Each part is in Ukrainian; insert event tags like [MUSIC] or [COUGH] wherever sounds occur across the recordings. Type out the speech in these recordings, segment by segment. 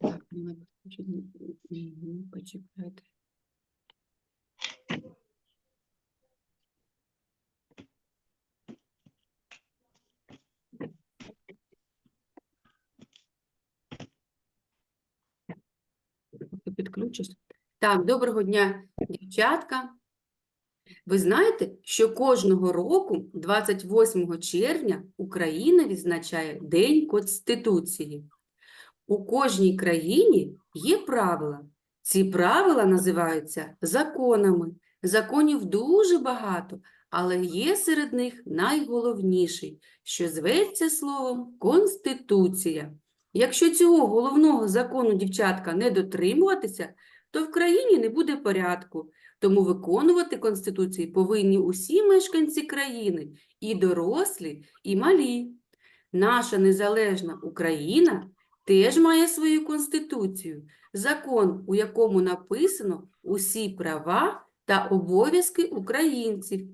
Так, значить, мгм, почекайте. Підключусь. Так, доброго дня, дівчатка. Ви знаєте, що кожного року, 28 червня, Україна відзначає День Конституції. У кожній країні є правила. Ці правила називаються законами. Законів дуже багато, але є серед них найголовніший, що зветься словом Конституція. Якщо цього головного закону дівчатка не дотримуватися, то в країні не буде порядку. Тому виконувати Конституцію повинні усі мешканці країни, і дорослі, і малі. Наша незалежна Україна теж має свою Конституцію, закон, у якому написано усі права та обов'язки українців.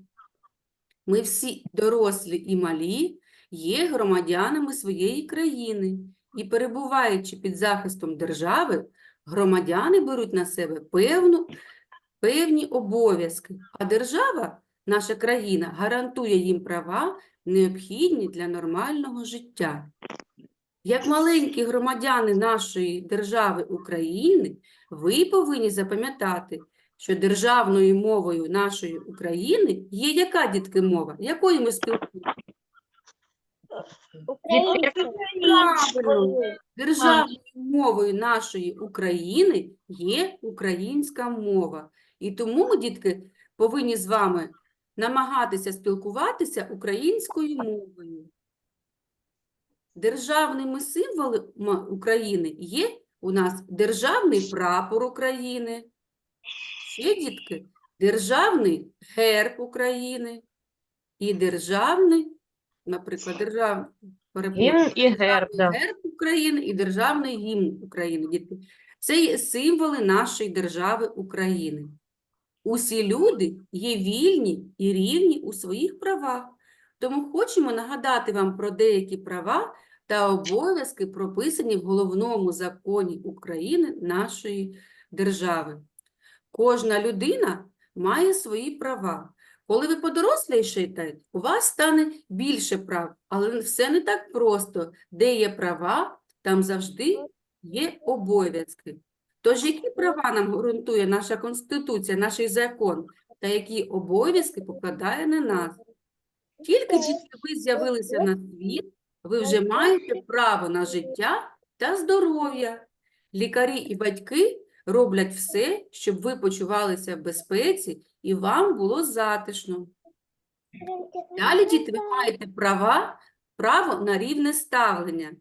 Ми всі, дорослі і малі, є громадянами своєї країни, і перебуваючи під захистом держави, громадяни беруть на себе певну, певні обов'язки, а держава, наша країна, гарантує їм права, необхідні для нормального життя. Як маленькі громадяни нашої держави України, ви повинні запам'ятати, що державною мовою нашої України є яка дітки мова? Якою ми спілкуємося? Правильно. Державною мовою нашої України є українська мова. І тому ми, дітки, повинні з вами намагатися спілкуватися українською мовою. Державними символами України є у нас державний прапор України, ще, дітки, державний герб України і державний, наприклад, держав... Гімн і герб, да. герб України і державний гімн України. Дітки. Це є символи нашої держави України. Усі люди є вільні і рівні у своїх правах. Тому хочемо нагадати вам про деякі права та обов'язки, прописані в головному законі України нашої держави. Кожна людина має свої права. Коли ви подорослішаєте, у вас стане більше прав, але все не так просто. Де є права, там завжди є обов'язки. Тож які права нам гарантує наша Конституція, наш закон, та які обов'язки покладає на нас? Тільки тільки ви з'явилися на світ, ви вже маєте право на життя та здоров'я. Лікарі і батьки роблять все, щоб ви почувалися в безпеці і вам було затишно. Далі, діти, ви маєте права, право на рівне ставлення.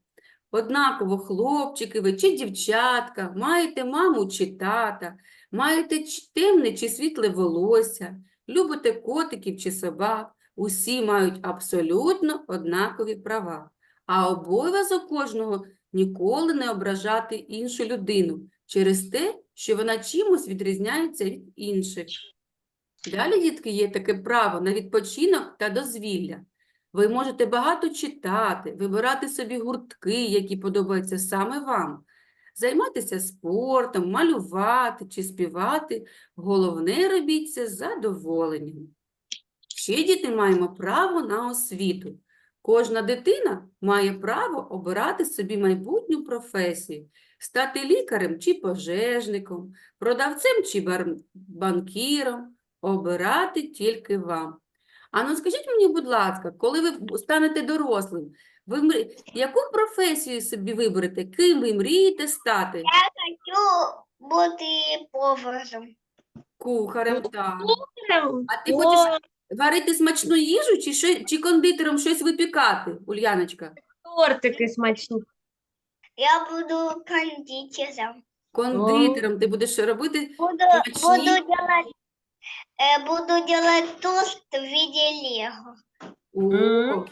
Однаково хлопчики ви чи дівчатка, маєте маму чи тата, маєте темне чи світле волосся, любите котиків чи собак. Усі мають абсолютно однакові права. А обов'язок кожного ніколи не ображати іншу людину через те, що вона чимось відрізняється від інших. Далі, дітки, є таке право на відпочинок та дозвілля. Ви можете багато читати, вибирати собі гуртки, які подобаються саме вам, займатися спортом, малювати чи співати. Головне робіть це з задоволенням. Ще діти маємо право на освіту. Кожна дитина має право обирати собі майбутню професію, стати лікарем чи пожежником, продавцем чи банкіром, обирати тільки вам. А ну скажіть мені, будь ласка, коли ви станете дорослим, ви мрі- яку професію собі виберете? Ким ви мрієте стати? Я Хочу бути поваром. Кухарем, так. А ти хочеш варити смачну їжу чи, що, чи кондитером щось випікати, Ульяночка? Тортики смачні. Я буду кондитером. Кондитером ти будеш робити Буду, Смачні. буду делать, буду делать тост в виде лего. О,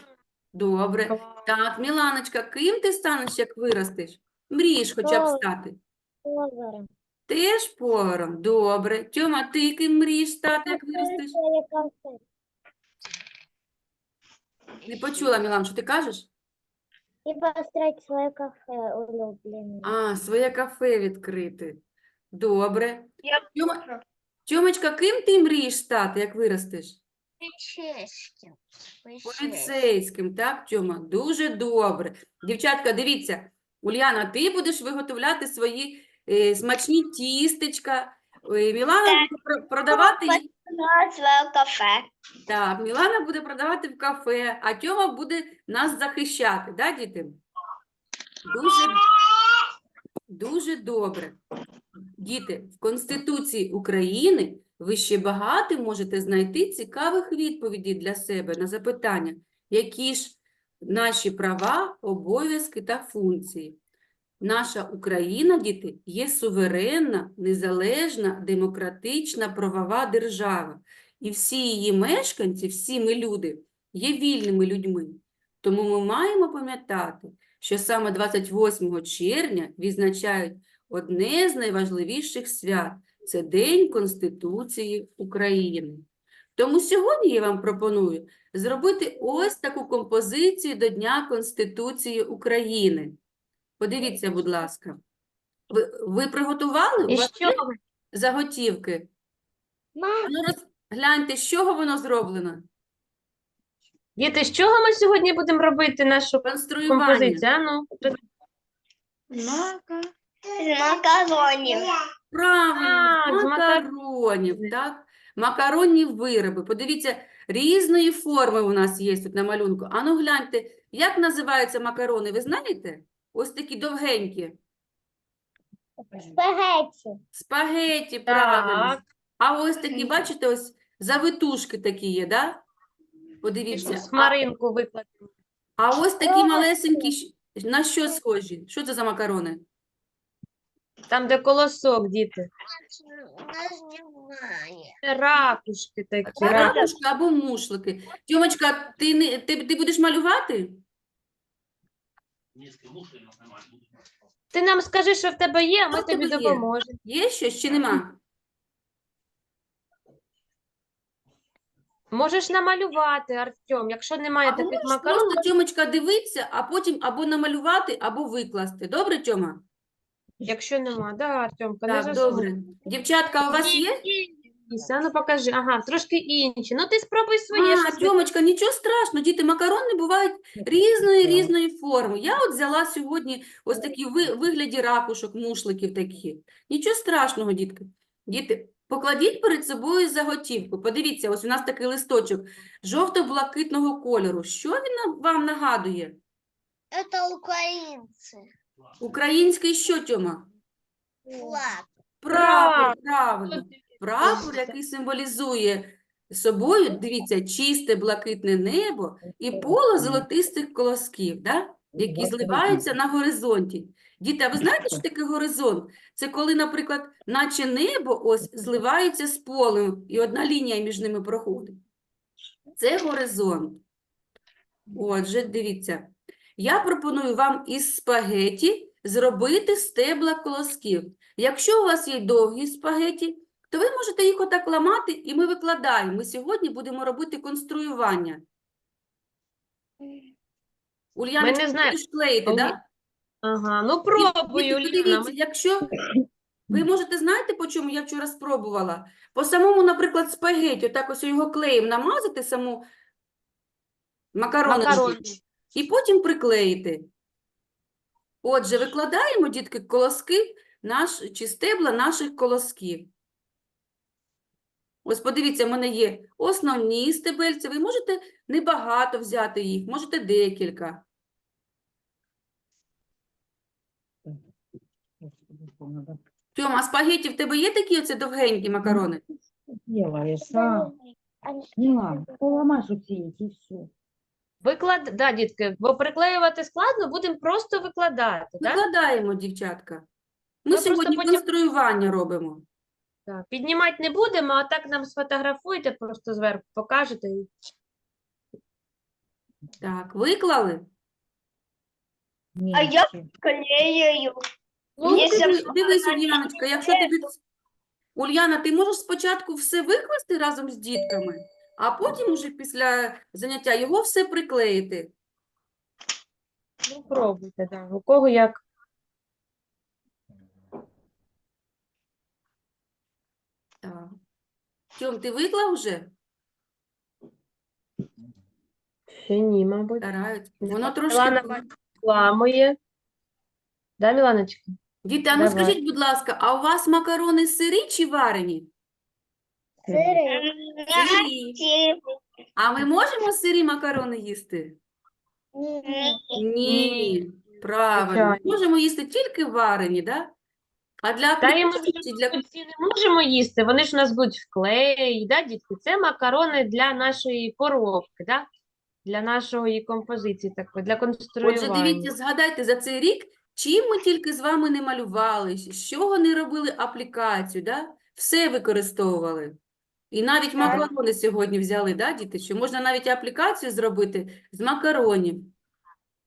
добре. Так, Міланочка, ким ти станеш, як виростеш? Мрієш хоча б Поваром. стати? Поваром. Теж поваром. Добре. Тьома, ти ким мрієш стати, як виростеш? Не почула, Мілан, що ти кажеш? И построить свое кафе улюбленное. А, своє кафе відкрити. Добре. Я Тьома- Тьомочка, ким ти мрієш стати, як виростеш? Полицейским. Поліцейським, так, Тьома? Дуже добре. Дівчатка, дивіться, Уляна, ти будеш виготовляти свої е, смачні тістечка. Е, Мілана буде про- продавати їх. кафе. Так, Мілана буде продавати в кафе, а Тьома буде нас захищати, да, діти? Дуже, дуже добре. Діти, в Конституції України ви ще багато можете знайти цікавих відповідей для себе на запитання, які ж наші права, обов'язки та функції. Наша Україна, діти, є суверенна, незалежна, демократична правова держава. І всі її мешканці, всі ми люди, є вільними людьми. Тому ми маємо пам'ятати, що саме 28 червня відзначають одне з найважливіших свят – це День Конституції України. Тому сьогодні я вам пропоную зробити ось таку композицію до Дня Конституції України. Подивіться, будь ласка. Ви, ви приготували? Що? заготівки? Мам, Ну, гляньте, з чого воно зроблено? Діти, з чого ми сьогодні будемо робити нашу Конструювання. композицію? А ну, макаронів. Правильно, з з макаронів, макаронів. так? Макаронні вироби. Подивіться, різної форми у нас є тут на малюнку. Ану, гляньте, як називаються макарони, ви знаєте? Ось такі довгенькі. Спагетті. Спагеті, правильно. так, А ось такі, бачите, ось завитушки такі є, да? Подивіться. Смаринку викладемо. а ось такі малесенькі, на що схожі? Що це за макарони? Там, де колосок, діти. Це Ракушки такі. Ракушки або мушлики. Тьомочка, ти, не, ти, ти будеш малювати? Ти нам скажи, що в тебе є, а ми тобі допоможемо. Є щось чи нема? Можеш намалювати, Артем, якщо немає Або таких можеш макарон. просто Тьомочка дивитися, а потім або намалювати, або викласти. Добре, Тьома? Якщо нема, да, Артемка, не Так, засумуй. добре. Дівчатка, у вас є? Іся, ну покажи. Ага, трошки інші. Ну ти спробуй своє А, щось. Тьомочка, нічого страшного, діти, макарони бувають різної різної форми. Я от взяла сьогодні ось такі ви- вигляді ракушок, мушликів такі. Нічого страшного, дітки. Діти, покладіть перед собою заготівку. Подивіться, ось у нас такий листочок жовто-блакитного кольору. Що він вам нагадує? Это українці. Український що, Тьома? Флаг. Прапор, правильно. Прапор, який символізує собою, дивіться, чисте блакитне небо і поле золотистих колосків, да? які зливаються на горизонті. Діти, а ви знаєте, що таке горизонт? Це коли, наприклад, наче небо ось зливається з полем, і одна лінія між ними проходить. Це горизонт. Отже, дивіться, я пропоную вам із спагеті зробити стебла колосків. Якщо у вас є довгі спагеті, то ви можете їх отак ламати, і ми викладаємо. Ми сьогодні будемо робити конструювання. Ульяночка, будеш клеїти, так? Ага, ну Діти, пробуй, Уляна. Подивіться, якщо ви можете, знаєте, по чому я вчора спробувала? По самому, наприклад, спагеті, отак ось його клеєм намазати саму макароночку Макарон. і потім приклеїти. Отже, викладаємо, дітки, колоски наш, чи стебла наших колосків. Ось подивіться, в мене є основні стебельці. Ви можете небагато взяти їх, можете декілька. Тьома, а спагеті в тебе є такі оце довгенькі макарони? делаешь, а? Милан, поломаешь оці і все. Виклад... Да, дітки, бо приклеювати складно, будемо просто викладати. Так? Викладаємо, дівчатка. Ми просто сьогодні потім- конструювання робимо. Так. Піднімати не будемо, а так нам сфотографуйте, просто зверху покажете. і- Так, виклали? А я Клею. Ну, Якщо диви- дивись, Ульяночка, якщо тобі... Ульяна, ти можеш спочатку все викласти разом з дітками, а потім уже після заняття його все приклеїти. Ну, пробуйте, да. У кого як. Так. Тьом, ти виклав вже? Ще ні, мабуть. Стараються. Воно трошки. Мілана бачу, ламує. Да, Міланочка? Діти, а ну Давай. скажіть, будь ласка, а у вас макарони сирі чи варені? Сирі. А ми можемо сирі макарони їсти? Ні, правильно. Звичайно. Можемо їсти тільки варені, да? А для Та і ми для... Ці не можемо їсти, вони ж у нас будуть в клеї, да, дітки? Це макарони для нашої коробки, да? Для нашої композиції, такої, для Отже, конструювання. дивіться, згадайте за цей рік, чим ми тільки з вами не малювали, з чого не робили аплікацію, да? Все використовували. І навіть макарони сьогодні взяли, да, діти? Що можна навіть аплікацію зробити з макаронів,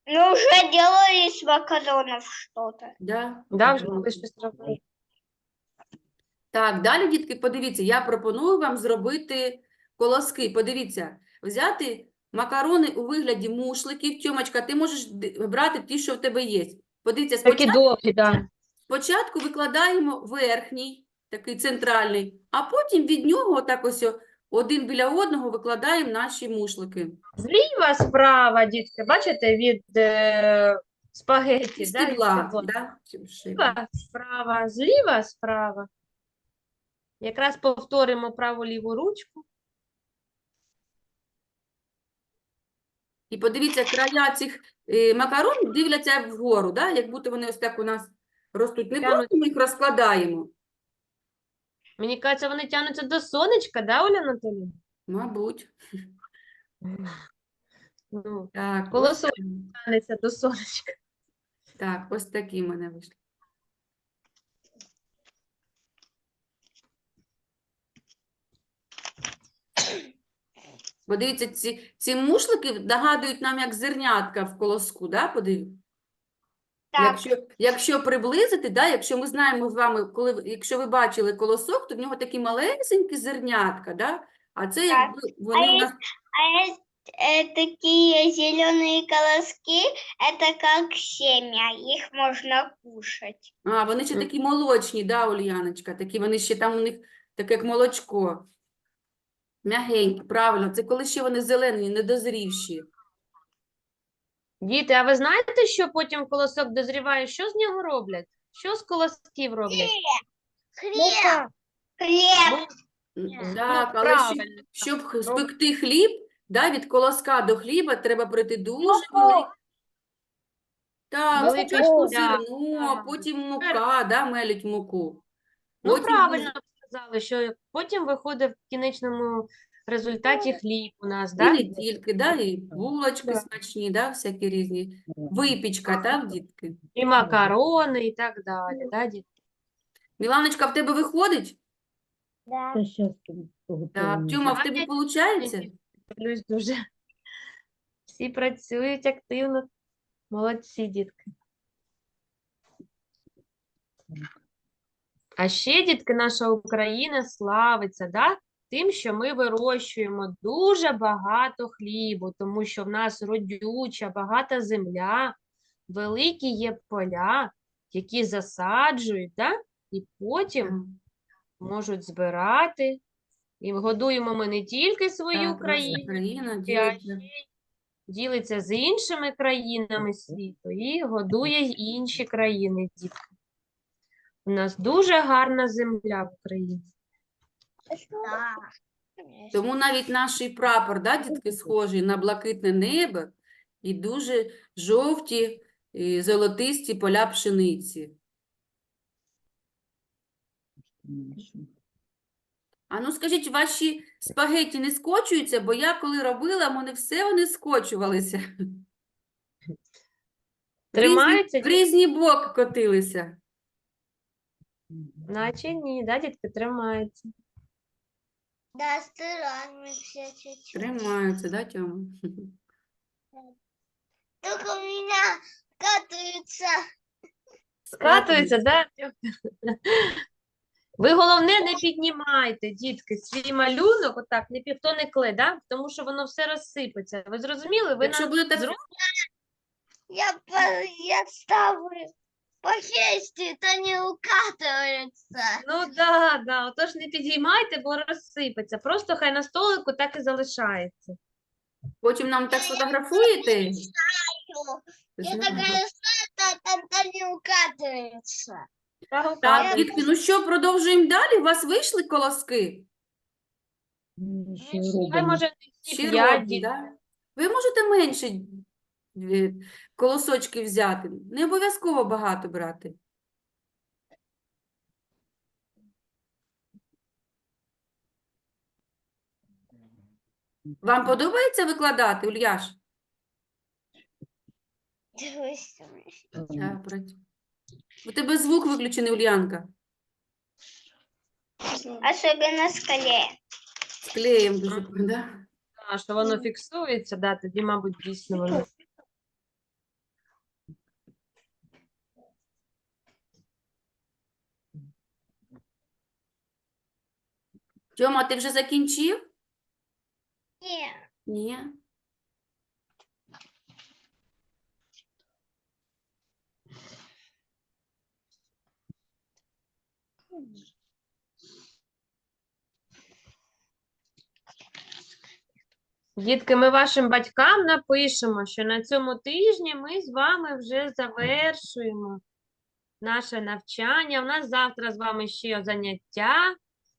Ну, уже делали из макаронов что-то. да? Да, вже ви щось робили. Так, далі, дітки, подивіться, я пропоную вам зробити колоски. Подивіться, взяти макарони у вигляді мушликів. Тьомочка, ти можеш д- брати ті, що в тебе є. Подивіться, Такі спочатку, довгі, да. спочатку викладаємо верхній, такий центральний, а потім від нього так ось один біля одного викладаємо наші мушлики. Зліва справа, дітки, бачите, від е, спагетті, Із да, від стебла, стебла. да? Зліва, справа, зліва, справа. Якраз повторимо праву-ліву ручку. І подивіться, края цих е, макарон дивляться вгору, да? як будто вони ось так у нас ростуть. Не Прямо- просто ми їх розкладаємо, Мені кажеться, вони тягнуться до сонечка, да, Оля Анатоліївна? мабуть. Ну, Так, ось тягнеться до сонечка. Так, ось такі в мене вийшли. Подивіться, ці, ці мушлики нагадують нам як зернятка в колоску, да? Подивіться. Так, Якщо, якщо приблизити, да, якщо ми знаємо з вами, коли, ви- якщо ви бачили колосок, то в нього такі малесенькі зернятка, да? А це Так. якби вони у є- нас а есть э, такие зеленые колоски, это как семя, их можно кушать. А, вони ще Мгм. такі молочні, да, Ульяночка? Такі вони ще там у них таке як молочко. М'ягенькі, правильно. Це коли ще вони зелені, недозрівші. Діти, а ви знаєте, що потім колосок дозріває? Що з нього роблять? Що з колосків роблять? Хлеб. Хлеб. М, Ну, Так, але щоб, правильно. щоб х- спекти хліб, да, від колоска до хліба треба пройти дуже великий. Так, Великий спочатку шлях, зерно, так. потім мука, да, мелють муку. Ну, Потім правильно сказали, що потім виходить в кінечному результаті хліб у нас, І да? не тільки, да, і булочки Так. смачні, да, всякі різні. Випічка, так, дітки? І макарони, і так далі, да, діти? Міланочка, в тебе виходить? Да. Та щас Так, Тьома, в тебе виходить? Дуже. Всі працюють активно. Молодці, дітки. А ще, дітки, наша Україна славиться, да? Тим, що ми вирощуємо дуже багато хлібу, тому що в нас родюча, багата земля, великі є поля, які засаджують, да? І потім можуть збирати. І годуємо ми не тільки свою Так, країну, країна а ще ділиться з іншими країнами світу і годує інші країни, дітки. У нас дуже гарна земля в Україні. Тому навіть наш прапор, да, дітки, схожий на блакитне небо і дуже жовті, і золотисті поля пшениці. А ну скажіть, ваші спагеті не скочуються? Бо я коли робила, вони все вони скочувалися. В різні- Тримаються, В різні боки котилися. Наче ні, да, дітки, тримаються. Да, стараемся чуть-чуть. Тримаються, да, Тьома? Только у меня катаются. Скатуються, да? Ви головне не піднімайте, дітки, свій малюнок, отак, не пі- хто не кле, да? Тому що воно все розсипеться. Ви зрозуміли? Ви Якщо на буде так, зро- Я, по- я ставлю по шести, это не укатывается. Ну да, да. Отож не підіймайте, бо розсипеться. Просто хай на столику так і залишається. Потім нам так сфотографуєте? Я Знаю. такая стата, это не укатывается. Так, дітки, ну що, продовжуємо далі? У вас вийшли колоски? М, Ще Хай робимо. Хай може не всі Ще п'ять робні, дітей. да? Ви можете менше е, колосочки взяти. Не обов'язково багато брати. Вам подобається викладати, Ульяш? У тебе звук виключений, Ульянка. Особенно скале. З клеєм дуже, Мгм. да? А, що воно фіксується, да, тоді, мабуть, дійсно воно. Тьома, ти вже закінчив? Не, Ні. Дітки, ми вашим батькам напишемо, що на цьому тижні ми з вами вже завершуємо наше навчання. У нас завтра з вами ще заняття,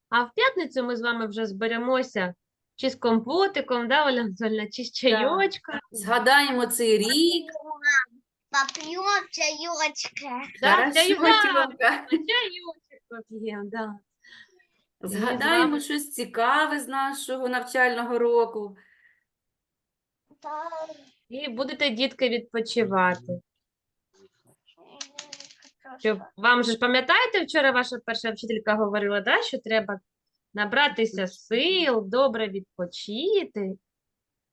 а в п'ятницю ми з вами вже зберемося чи з компотиком, да, Оля чи з чайочком. Згадаємо цей рік. попьем чаечка. Да, Хорошо, Тьомка. Чайочок поп'ємо, да. Згадаємо щось цікаве з нашого навчального року. І будете, дітки, відпочивати. Щоб вам же ж пам'ятаєте, вчора ваша перша вчителька говорила, да, що треба набратися сил, добре відпочити,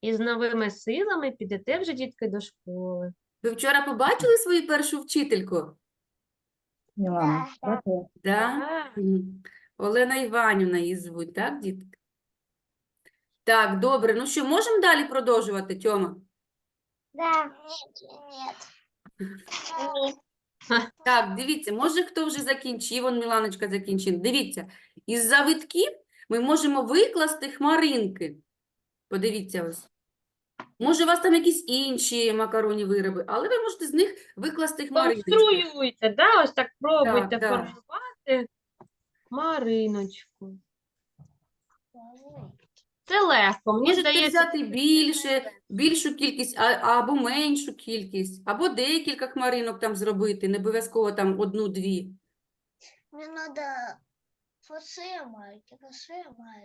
і з новими силами підете вже, дітки, до школи. Ви вчора побачили свою першу вчительку? Да. Да? Так. Олена Іванівна її звуть, так, дітки? Так, добре. Ну що, можемо далі продовжувати, Тьома? Да. Нет, нет. [LAUGHS] Так, дивіться, може хто вже закінчив, он Міланочка закінчив. Дивіться, із завитків ми можемо викласти хмаринки. Подивіться ось. Може, у вас там якісь інші макаронні вироби, але ви можете з них викласти хмариночки. Конструюйте, да, ось так пробуйте да. формувати Мариночку. Це легко, мені Можете здається, взяти більше, більшу кількість, а, або меншу кількість, або декілька хмаринок там зробити, не обов'язково там одну-дві. Мне надо фасе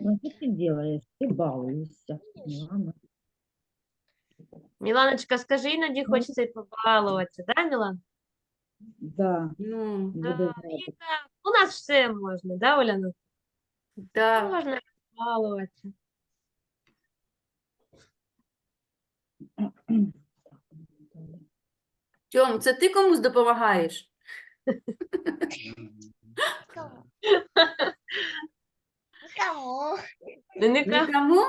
Ну, ти робиш? Ти балуєшся. Мілана. Міланочка, скажи, іноді хочеться й побалуватися, да, Мілан? Да, Ну, буде Да, і так, у нас все можна, да, Оляна? так. Можна побалуватися. Тьом, це ти комусь допомагаєш? Кому? Нікому?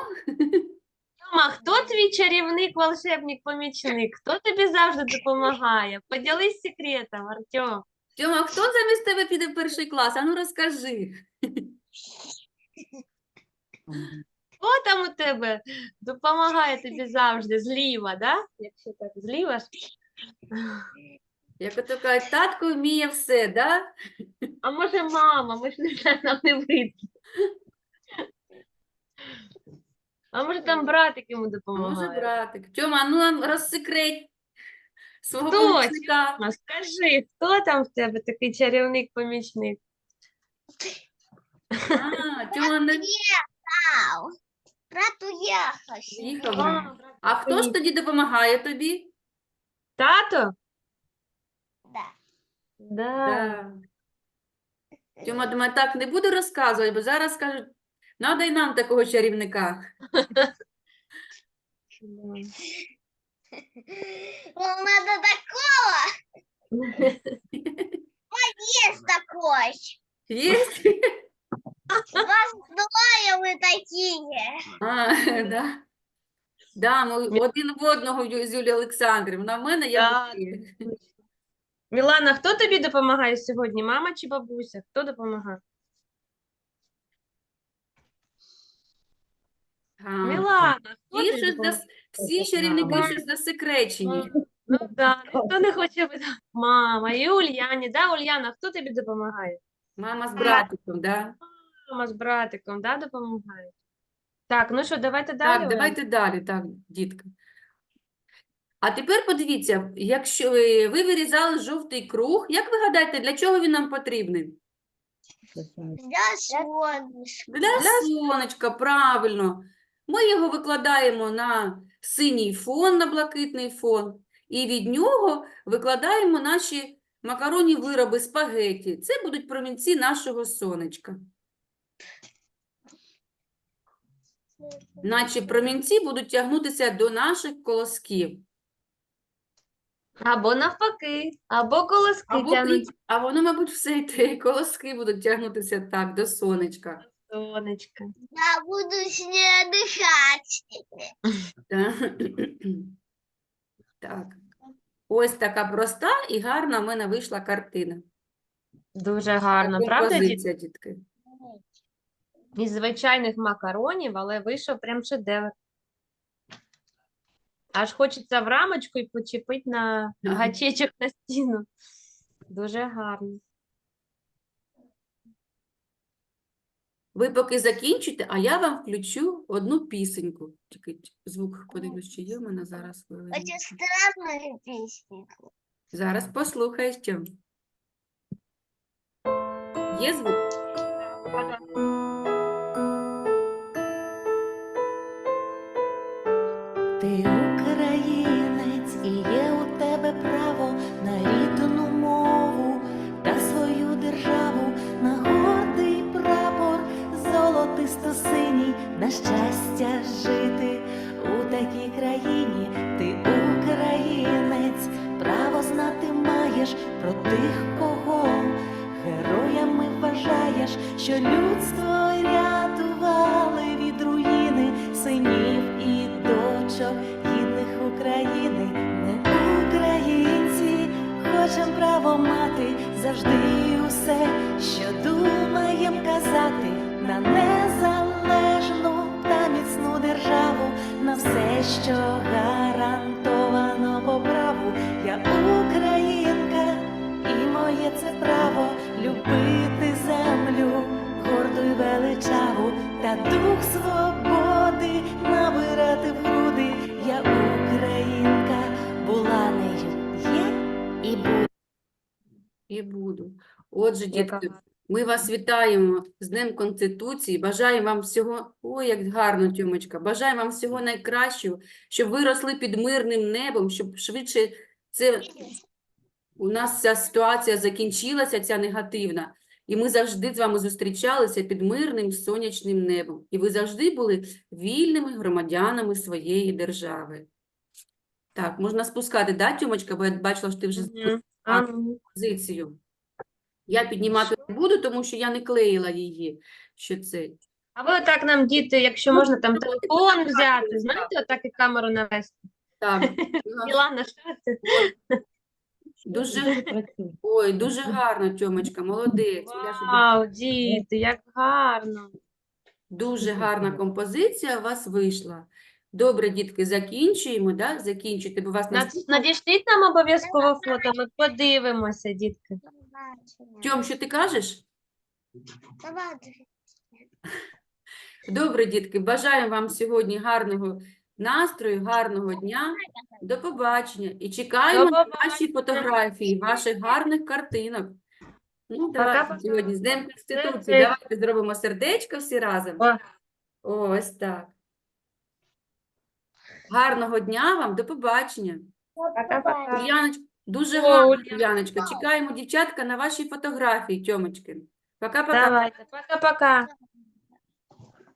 Тома, хто твій чарівник, волшебник, помічник? Хто тобі завжди допомагає? Поділись секретом, Артем. Тьома, хто замість тебе піде в перший клас? А ну розкажи. [LAUGHS] Хто там у тебе допомагає тобі завжди? Зліва, да? Якщо так, зліва ж. Як ото кажуть, татко вміє все, да? А може мама, ми ж не знаємо, нам не видно. А може там братик йому А може допомагає? братик. Тьома, ну нам розсекреть свого Хто? помічника. А скажи, хто там в тебе такий чарівник-помічник? А, Тьома не Ау. Брат їхав. А, вже. А хто ж тоді допомагає тобі? Тато? Да. Да. Да. Тьома думає, так не буду розказувати, бо зараз скажуть, надай нам такого чарівника. Ну, надо такого. [LAUGHS] Есть такой. Є? Вас двое вы такие. А, да. Да, ми один в одного Ю- з Юлією Олександрівною. В мене я Так. Мілана, хто тобі допомагає сьогодні? Мама чи бабуся? Хто допомагає? Ага. Мілана, хто Всі тобі щось допомагає? зас- Всі чарівники Мама. щось засекречені. Ну да, ніхто не хоче видати. Мама, і Ульяні, да, Ульяна, хто тобі допомагає? Мама з братиком, да? Мама з братиком, да, допомагають? Так, ну що, давайте далі. Так, давайте далі, так, дітка. А тепер подивіться, якщо ви ви вирізали жовтий круг, як ви гадаєте, для чого він нам потрібний? Для солнышка. Для сонечка, правильно. Ми його викладаємо на синій фон, на блакитний фон, і від нього викладаємо наші макаронні вироби спагеті. Це будуть промінці нашого сонечка. Наче промінці будуть тягнутися до наших колосків. Або навпаки, або колоски Або тягнуть А воно, мабуть, все й те, колоски будуть тягнутися так, до сонечка. сонечка. Я буду с ней. Так. Так. Ось така проста і гарна в мене вийшла картина. Дуже гарно, правда, діти? Композиція, дітки? Із звичайних макаронів, але вийшов прям шедевр. Аж хочеться в рамочку і почепити на гачечок на стіну. Дуже гарно. Ви поки закінчите, а я вам включу одну пісеньку. Тільки звук подивлюсь, чи є в мене зараз. хвилинку. Очень странную. Зараз послухай, що. Є звук? Ти українець і є у тебе право на рідну мову та свою державу, на гордий прапор, золотисто-синій, на щастя жити у такій країні. Ти українець, право знати маєш про тих, кого героями вважаєш, що людство дочок гідних України. Ми українці, хочем право мати завжди усе, що думаєм казати на незалежну та міцну державу, на все, що гарантовано по праву. Я українка, і моє це право любити землю, горду й величаву, та дух свободи набирати в. Я українка, була нею, є і буде. І буду. Отже, дітки, ми вас вітаємо з Днем Конституції. Бажаємо вам всього, ой, як гарно, Тьомочка, бажаємо вам всього найкращого, щоб ви росли під мирним небом, щоб швидше це у нас ця ситуація закінчилася, ця негативна, і ми завжди з вами зустрічалися під мирним сонячним небом. І ви завжди були вільними громадянами своєї держави. Так, можна спускати, да, Тьомочка, бо я бачила, що ти вже ну, позицію. Я піднімати не буду, тому що я не клеїла її, що це. А ви отак нам, діти, якщо можна там телефон взяти, знаєте, отак і камеру навести. Так, ну, Мілана, що дуже, ой, дуже гарно, Тьомочка, молодець. Вау, діти, як гарно. Дуже гарна композиція у вас вийшла. Добре, дітки, закінчуємо, да? Закінчуйте, бо у вас наступна... Надішліть нам обов'язково фото, ми подивимося, дітки. Тьом, що ти кажеш? Давай. Добре, дітки, бажаємо вам сьогодні гарного настрою, гарного дня. До побачення. І чекаємо на ваші фотографії, ваших гарних картинок. Ну, давайте сьогодні з Днем Конституції. Давайте зробимо сердечко всі разом. Ось так. Гарного дня вам, до побачення. Яночка, дуже гарно. Яночка. Чекаємо, дівчатка, на ваші фотографії, Тьомочки. Пока-пока. Давайте, пока-пока.